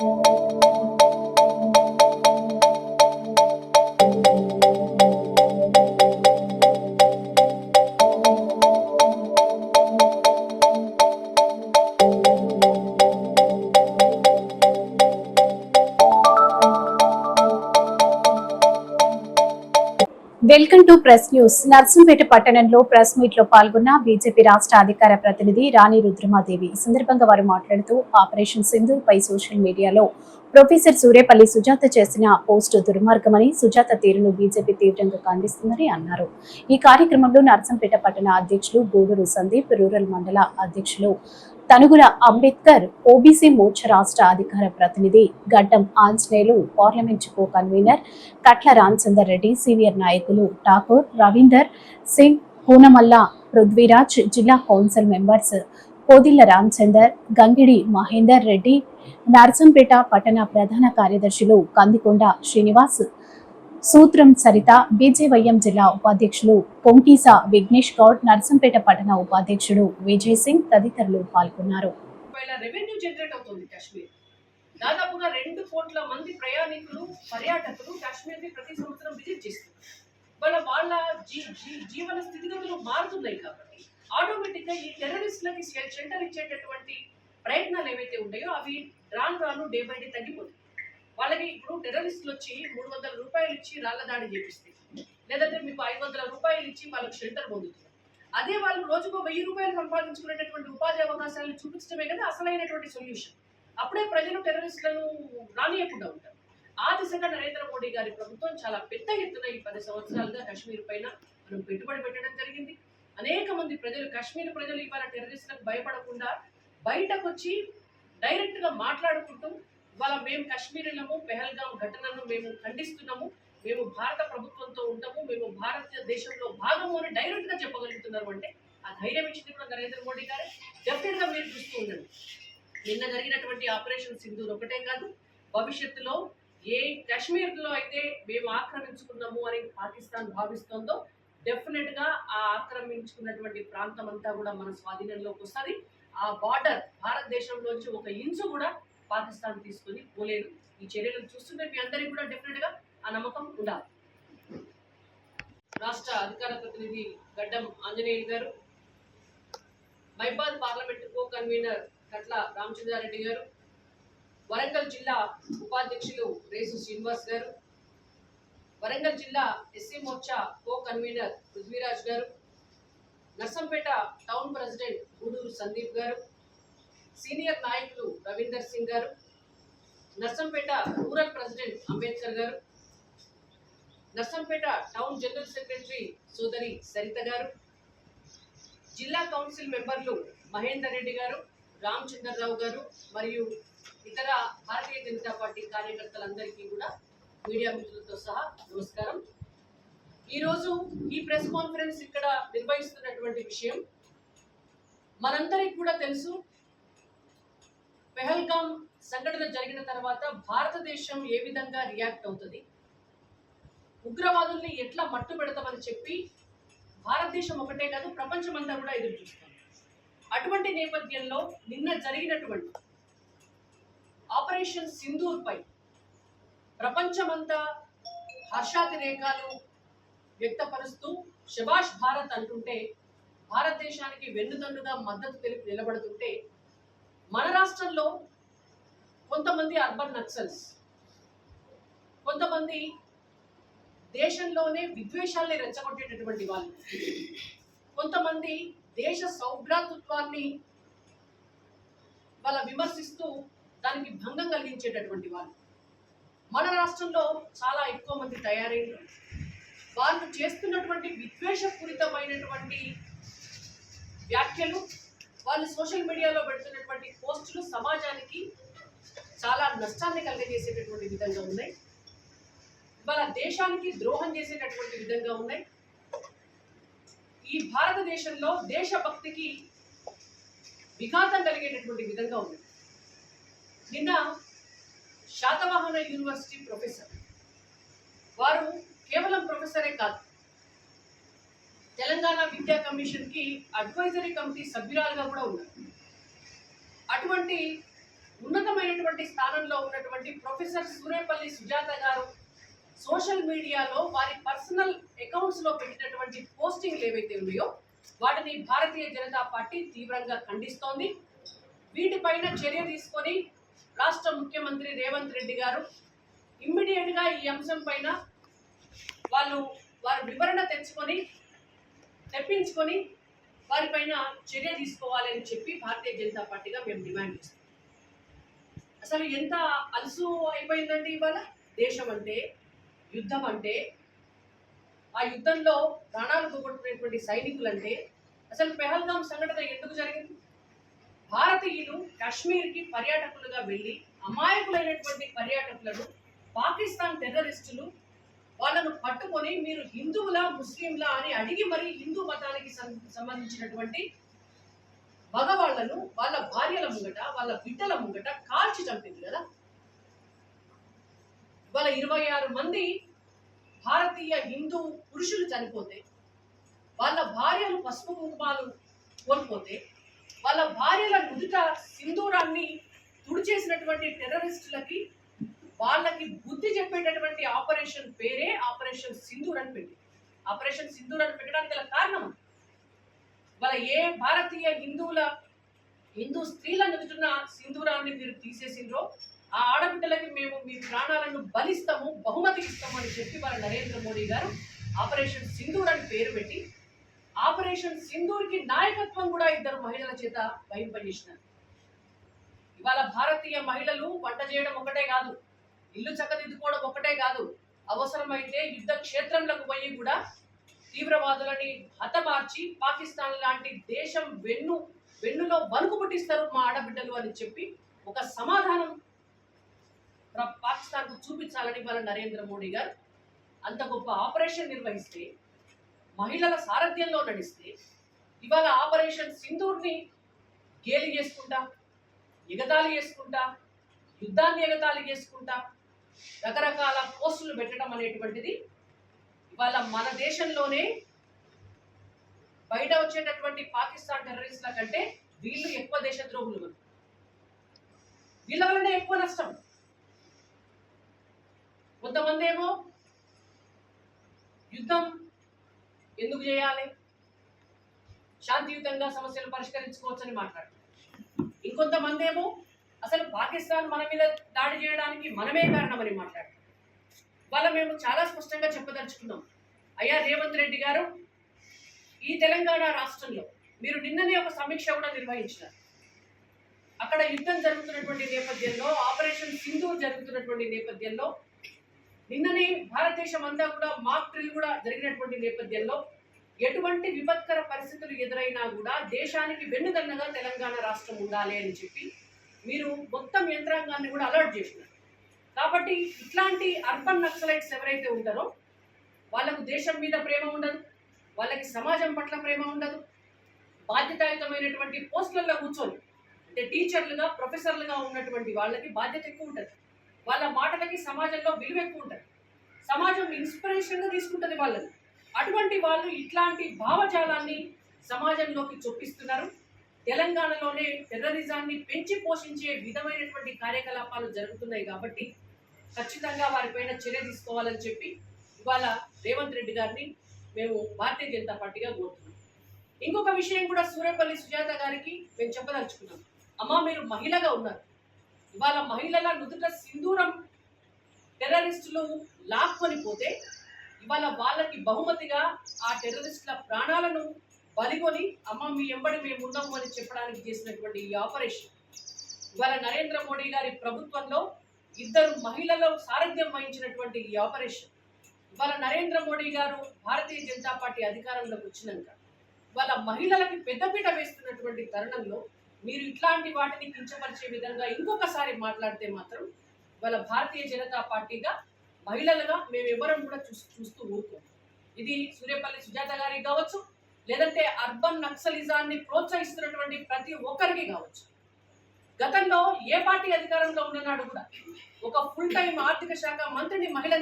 you welcome to press news. Narsampet పట్టణంలో press మీట్లో పాల్గొన్న బీజేపీ రాష్ట్ర అధికార ప్రతినిధి రాణి రుద్రమాదేవి. ఈ సందర్భంగా వారు మాట్లాడుతూ ఆపరేషన్ సింధు పై సోషల్ మీడియాలో ప్రొఫెసర్ సూర్యపల్లి సుజాత చేసిన పోస్ట్ దుర్మార్గమని సుజాత తీరును బీజేపీ తీవ్రంగా ఖండిస్తుందని అన్నారు. ఈ కార్యక్రమంలో నర్సంపేట పట్టణ అధ్యక్షులు గూడూరు సందీప్ రూరల్ మండల అధ్యక్షులు తనుగుల అంబేద్కర్ ఓబీసీ మోర్చ రాష్ట్ర అధికార ప్రతినిధి Gaddam Anjaneyulu parliament co convener Katla Ramachandar Reddy senior నాయకులు ఠాకూర్ రవీందర్ సింగ్ పూనమల్ల పృథ్వీరాజ్ జిల్లా కౌన్సిల్ మెంబర్స్ కోదిల్ల రామచందర్ గంగిడి మహేందర్ రెడ్డి నర్సంపేట పట్టణ ప్రధాన కార్యదర్శులు కందికొండ శ్రీనివాస్ సూత్రం సరిత బీజేవైఎం జిల్లా ఉపాధ్యక్షులు పొంకీస విఘ్నేష్ గౌడ్ నర్సంపేట పట్టణ ఉపాధ్యక్షుడు విజయ్ సింగ్ తదితరులు పాల్గొన్నారు. రెవెన్యూ జనరేట్ అవుతుంది కాశ్మీర్. దాదాపుగా రెండు కోట్ల మంది ప్రయాణికులు పర్యాటకులు కాశ్మీర్ని ప్రతి సంవత్సరం విజిట్ చేస్తున్నారు. వాళ్ళ వాళ్ళ జీ- జీవన స్థితిగతులు మారుతున్నాయి కాబట్టి ఆటోమేటిక్గా ఈ టెర్రరిస్టులకి షెల్టర్ ఇచ్చేటటువంటి ప్రయత్నాలు ఏవైతే ఉన్నాయో అవి రాను రాను డే బై డే తగ్గిపోతాయి. వాళ్ళకి ఇప్పుడు టెర్రరిస్టులు వచ్చి మూడు వందల రూపాయలు ఇచ్చి రాళ్ళ దాడి చేపిస్తే లేదంటే మీకు ఐదు వందల రూపాయలు ఇచ్చి వాళ్ళకి షెల్టర్ పొందుతున్నారు. అదే వాళ్ళు రోజుకు వెయ్యి రూపాయలు సంపాదించుకునేటటువంటి ఉపాధి అవకాశాలను చూపించడమే కదా అసలైనటువంటి సొల్యూషన్ అప్పుడే ప్రజలు టెర్రరిస్టులను రానియకుండా ఉంటారు. ఆ దిశగా నరేంద్ర మోడీ గారి ప్రభుత్వం చాలా పెద్ద ఎత్తున ఈ పది సంవత్సరాలుగా కాశ్మీర్ పైన మనం పెట్టుబడి పెట్టడం జరిగింది. అనేక మంది ప్రజలు కాశ్మీర్ ప్రజలు ఇవాళ టెర్రరిస్టులకు భయపడకుండా బయటకు వచ్చి డైరెక్ట్గా మాట్లాడుకుంటూ వాళ్ళ మేము కాశ్మీర్లము పెహల్గాం ఘటనను మేము ఖండిస్తున్నాము. మేము భారత ప్రభుత్వంతో ఉంటాము. మేము భారతదేశంలో భాగము అని డైరెక్ట్గా చెప్పగలుగుతున్నారు అంటే ఆ ధైర్యం ఇచ్చింది కూడా నరేంద్ర మోడీ గారే. డెఫినెట్గా మీరు చూస్తూ ఉండండి. నిన్న జరిగినటువంటి ఆపరేషన్ సింధూర్ ఒకటే కాదు. భవిష్యత్తులో ఏ కాశ్మీర్లో అయితే మేము ఆక్రమించుకున్నాము అని పాకిస్తాన్ భావిస్తోందో డెఫినెట్గా ఆ ఆక్రమించుకున్నటువంటి ప్రాంతం అంతా కూడా మన స్వాధీనంలోకి వస్తుంది. ఆ బార్డర్ భారతదేశంలోంచి ఒక ఇంచు కూడా పాకిస్తాన్ తీసుకొని పోలేదు. ఈ చర్యలను చూస్తుంటే మీ అందరికీ కూడా డెఫినెట్గా ఆ నమ్మకం ఉండాలి. రాష్ట్ర అధికార ప్రతినిధి గడ్డం ఆంజనేయులు గారు మైబాద్ parliament co convener Katla Ramachandra Reddy గారు వరంగల్ జిల్లా ఉపాధ్యక్షులు రేసు శ్రీనివాస్ గారు వరంగల్ జిల్లా SC Morcha co convener Prithviraj గారు నర్సంపేట టౌన్ ప్రెసిడెంట్ గూడూరు సందీప్ గారు సీనియర్ నాయకులు రవీందర్ సింగ్ గారు నర్సంపేట రూరల్ ప్రెసిడెంట్ అంబేద్కర్ గారు నర్సంపేట టౌన్ జనరల్ సెక్రటరీ సోదరి సరిత గారు జిల్లా కౌన్సిల్ మెంబర్లు మహేందర్ రెడ్డి గారు రామచంద్రరావు గారు మరియు ఇతర భారతీయ జనతా పార్టీ కార్యకర్తలందరికీ కూడా మీడియా మిత్రులతో సహా నమస్కారం. ఈరోజు ఈ ప్రెస్ కాన్ఫరెన్స్ ఇక్కడ నిర్వహిస్తున్నటువంటి విషయం మనందరికి కూడా తెలుసు. పెహల్గాం సంఘటన జరిగిన తర్వాత భారతదేశం ఏ విధంగా రియాక్ట్ అవుతుంది? ఉగ్రవాదుల్ని ఎట్లా మట్టు పెడతామని చెప్పి భారతదేశం ఒకటే కాదు ప్రపంచమంతా కూడా ఎదురు చూస్తుంది. అటువంటి నేపథ్యంలో నిన్న జరిగినటువంటి ఆపరేషన్ సింధూర్ పై ప్రపంచమంతా హర్షాతిరేకాలు వ్యక్తపరుస్తూ శభాష్ భారత్ అంటుంటే భారతదేశానికి వెన్నుదన్నుగా మద్దతు తెలిపి నిలబడుతుంటే మన రాష్ట్రంలో కొంతమంది అర్బన్ నక్సల్స్ కొంతమంది దేశంలోనే విద్వేషాల్ని రెచ్చగొట్టేటటువంటి వాళ్ళు కొంతమంది దేశ సౌభ్రాతృత్వాన్ని వాళ్ళ విమర్శిస్తూ దానికి భంగం కలిగించేటటువంటి వాళ్ళు. మన రాష్ట్రంలో చాలా ఎక్కువ మంది తయారైన వాళ్ళు చేస్తున్నటువంటి విద్వేషపూరితమైనటువంటి వ్యాఖ్యలు వాళ్ళు సోషల్ మీడియాలో పెడుతున్నటువంటి పోస్టులు సమాజానికి చాలా నష్టాన్ని కలిగజేసేటటువంటి విధంగా ఉన్నాయి. ఇవాళ దేశానికి ద్రోహం చేసేటటువంటి విధంగా ఉన్నాయి. ఈ భారతదేశంలో దేశభక్తికి విఘాతం కలిగేటటువంటి విధంగా ఉంది నిన్న శాతవాహన యూనివర్సిటీ ప్రొఫెసర్ వారు కేవలం ప్రొఫెసరే కాదు తెలంగాణ విద్యా కమిషన్కి అడ్వైజరీ కమిటీ సభ్యురాలుగా కూడా ఉన్నారు. అటువంటి ఉన్నతమైనటువంటి స్థానంలో ఉన్నటువంటి ప్రొఫెసర్ సూరేపల్లి సుజాత గారు సోషల్ మీడియాలో వారి పర్సనల్ అకౌంట్స్లో పెట్టినటువంటి పోస్టింగ్లు ఏవైతే ఉన్నాయో వాటిని భారతీయ జనతా పార్టీ తీవ్రంగా ఖండిస్తోంది. వీటిపైన చర్య తీసుకొని రాష్ట్ర ముఖ్యమంత్రి రేవంత్ రెడ్డి గారు ఇమ్మీడియట్గా ఈ అంశం పైన వాళ్ళు వారి వివరణ తెచ్చుకొని తెప్పించుకొని వారిపైన చర్య తీసుకోవాలని చెప్పి భారతీయ జనతా పార్టీగా మేము డిమాండ్ చేస్తాం. అసలు ఎంత అలసు అయిపోయిందండి ఇవాళ? దేశం అంటే యుద్ధం అంటే ఆ యుద్ధంలో ప్రాణాలు పోగొట్టుకునేటువంటి సైనికులంటే అసలు పెహల్గాం సంఘటన ఎందుకు జరిగింది? భారతీయులు కాశ్మీర్కి పర్యాటకులుగా వెళ్ళి అమాయకులైనటువంటి పర్యాటకులను పాకిస్తాన్ టెర్రరిస్టులు పట్టుకొని మీరు హిందువులా ముస్లింలా అని అడిగి మరి హిందూ మతానికి సంబంధించినటువంటి మగవాళ్ళను వాళ్ళ భార్యల ముంగట వాళ్ళ బిడ్డల ముంగట కాల్చి చంపింది కదా. ఇవాళ ఇరవై ఆరు మంది భారతీయ హిందూ పురుషులు చనిపోతే వాళ్ళ భార్యలు పసుపు కుంకుమాలు కోల్పోతే వాళ్ళ భార్యల నుదుట సింధూరాన్ని తుడిచేసినటువంటి టెర్రరిస్టులకి వాళ్ళకి బుద్ధి చెప్పేటటువంటి ఆపరేషన్ పేరే ఆపరేషన్ సింధూర్ అని పెట్టి ఆపరేషన్ సింధూర్ అని పెట్టడానికి గల కారణం? వాళ్ళ ఏ భారతీయ హిందువుల హిందూ స్త్రీల నిలుచున్న సింధూరాన్ని మీరు తీసేసిండ్రో ఆ ఆడబిడ్డలకి మేము మీ ప్రాణాలను బలిస్తాము బహుమతి ఇస్తాము అని చెప్పి వాళ్ళ నరేంద్ర మోడీ గారు ఆపరేషన్ సింధూర్ అని పేరు పెట్టి ఆపరేషన్ సింధూర్కి నాయకత్వం కూడా ఇద్దరు మహిళల చేత వహింపజేసినారు. ఇవాళ భారతీయ మహిళలు వంట చేయడం ఒకటే కాదు ఇల్లు చక్కదిద్దుకోవడం ఒకటే కాదు అవసరమైతే యుద్ధ క్షేత్రంలోకి పోయి కూడా తీవ్రవాదులని హతమార్చి పాకిస్తాన్ లాంటి దేశం వెన్ను వెన్నులో వణుకు పుట్టిస్తారు మా ఆడబిడ్డలు అని చెప్పి ఒక సమాధానం పాకిస్తాన్కు చూపించాలని మన నరేంద్ర మోడీ గారు అంత గొప్ప ఆపరేషన్ నిర్వహిస్తే మహిళల సారథ్యంలో నడిస్తే ఇవాళ ఆపరేషన్ సింధూర్ని గేలి చేసుకుంటా ఎగతాళి చేసుకుంటా యుద్ధాన్ని ఎగతాళి చేసుకుంటా రకరకాల పోస్టులు పెట్టడం అనేటువంటిది ఇవాళ మన దేశంలోనే బయట వచ్చేటటువంటి పాకిస్తాన్ టెర్రరిస్టుల కంటే వీళ్ళు ఎక్కువ దేశద్రోహులు మనం వీళ్ళ వల్లనే ఎక్కువ నష్టం. కొంతమంది ఏమో యుద్ధం ఎందుకు చేయాలి? శాంతియుతంగా సమస్యలు పరిష్కరించుకోవచ్చని మాట్లాడుతున్నారు. ఇంకొంతమంది ఏమో అసలు పాకిస్తాన్ మన మీద దాడి చేయడానికి మనమే కారణమని మాట్లాడారు వాళ్ళ మేము చాలా స్పష్టంగా చెప్పదలుచుకున్నాం. అయ్యా రేవంత్ రెడ్డి గారు ఈ తెలంగాణ రాష్ట్రంలో మీరు నిన్ననే ఒక సమీక్ష కూడా నిర్వహించినారు. అక్కడ యుద్ధం జరుగుతున్నటువంటి నేపథ్యంలో ఆపరేషన్ సింధూర్ జరుగుతున్నటువంటి నేపథ్యంలో నిన్ననే భారతదేశం అంతా కూడా మాక్ డ్రిల్ కూడా జరిగినటువంటి నేపథ్యంలో ఎటువంటి విపత్కర పరిస్థితులు ఎదురైనా కూడా దేశానికి వెన్నుదన్నగా తెలంగాణ రాష్ట్రం ఉండాలి అని చెప్పి మీరు మొత్తం యంత్రాంగాన్ని కూడా అలర్ట్ చేసినారు కాబట్టి ఇట్లాంటి అర్బన్ నక్సలైట్స్ ఎవరైతే ఉంటారో వాళ్ళకు దేశం మీద ప్రేమ ఉండదు వాళ్ళకి సమాజం పట్ల ప్రేమ ఉండదు. బాధ్యతాయుతమైనటువంటి పోస్టులలో కూర్చొని అంటే టీచర్లుగా ప్రొఫెసర్లుగా ఉన్నటువంటి వాళ్ళకి బాధ్యత ఎక్కువ ఉంటుంది. వాళ్ళ మాటలకి సమాజంలో విలువ ఎక్కువ ఉంటుంది. సమాజం ఇన్స్పిరేషన్గా తీసుకుంటుంది వాళ్ళని. అటువంటి వాళ్ళు ఇట్లాంటి భావజాలాన్ని సమాజంలోకి చొప్పిస్తున్నారు. తెలంగాణలోనే టెర్రరిజాన్ని పెంచి పోషించే విధమైనటువంటి కార్యకలాపాలు జరుగుతున్నాయి కాబట్టి ఖచ్చితంగా వారిపైన చర్య తీసుకోవాలని చెప్పి ఇవాళ రేవంత్ రెడ్డి గారిని మేము భారతీయ జనతా పార్టీగా కోరుతున్నాం. ఇంకొక విషయం కూడా సూర్యపల్లి సుజాత గారికి మేము చెప్పదలుచుకున్నాం. అమ్మా మీరు మహిళగా ఉన్నారు. ఇవాళ మహిళల నుదుట సింధూరం టెర్రరిస్టులు లాక్కొని పోతే ఇవాళ వాళ్ళకి బహుమతిగా ఆ టెర్రరిస్టుల ప్రాణాలను బలిగొని అమ్మ మీ ఎంబడి మేము ఉన్నాము అని చెప్పడానికి చేసినటువంటి ఈ ఆపరేషన్ ఇవాళ నరేంద్ర మోడీ గారి ప్రభుత్వంలో ఇద్దరు మహిళలు సారథ్యం వహించినటువంటి ఈ ఆపరేషన్ ఇవాళ నరేంద్ర మోడీ గారు భారతీయ జనతా పార్టీ అధికారంలోకి వచ్చినాక వాళ్ళ మహిళలకి పెద్దపీట వేస్తున్నటువంటి తరుణంలో మీరు ఇట్లాంటి వాటిని కించపరిచే విధంగా ఇంకొకసారి మాట్లాడితే మాత్రం వాళ్ళ భారతీయ జనతా పార్టీగా మహిళలుగా మేము ఎవరం కూడా చూస్తూ చూస్తూ ఊరుకోం ఇది సూర్యపల్లి సుజాత గారికి కావచ్చు లేదంటే అర్బన్ నక్సలిజాన్ని ప్రోత్సహిస్తున్నటువంటి ప్రతి ఒక్కరికి కావచ్చు. గతంలో ఏ పార్టీ అధికారంలో ఉన్ననాడు కూడా ఒక ఫుల్ టైం ఆర్థిక శాఖ మంత్రిని మహిళ